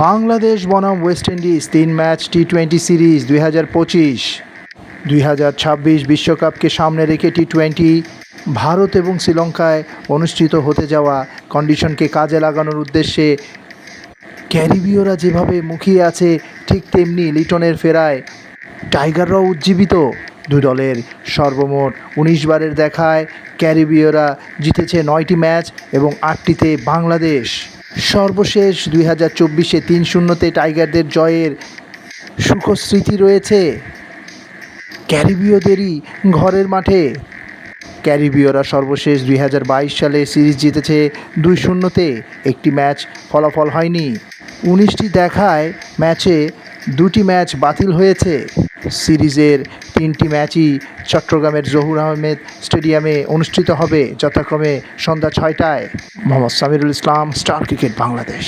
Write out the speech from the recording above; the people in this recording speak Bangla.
বাংলাদেশ বনাম ওয়েস্ট ইন্ডিজ তিন ম্যাচ টি টোয়েন্টি সিরিজ দুই হাজার পঁচিশ। দুই হাজার ছাব্বিশ বিশ্বকাপকে সামনে রেখে টি টোয়েন্টি ভারত এবং শ্রীলঙ্কায় অনুষ্ঠিত হতে যাওয়া কন্ডিশনকে কাজে লাগানোর উদ্দেশ্যে ক্যারিবীয়রা যেভাবে মুখিয়ে আছে, ঠিক তেমনি লিটনের ফেরায় টাইগাররাও উজ্জীবিত। দু দলের সর্বমোট উনিশ বারের দেখায় ক্যারিবীয়রা জিতেছে নয়টি ম্যাচ এবং আটটিতে বাংলাদেশ। সর্বশেষ দুই হাজার চব্বিশে তিন শূন্যতে টাইগারদের জয়ের সুখস্মৃতি রয়েছে ক্যারিবীয়দেরই ঘরের মাঠে। ক্যারিবীয়রা সর্বশেষ দুই হাজার বাইশ সালে সিরিজ জিতেছে দুই শূন্যতে। একটি ম্যাচ ফলাফল হয়নি। উনিশটি দেখায় ম্যাচে দুটি ম্যাচ বাতিল হয়েছে। সিরিজের তিনটি ম্যাচই চট্টগ্রামের জহুর আহমেদ স্টেডিয়ামে অনুষ্ঠিত হবে, যথাক্রমে সন্ধ্যা ছয়টায়। Mohammad Samirul Islam, Star Cricket Bangladesh.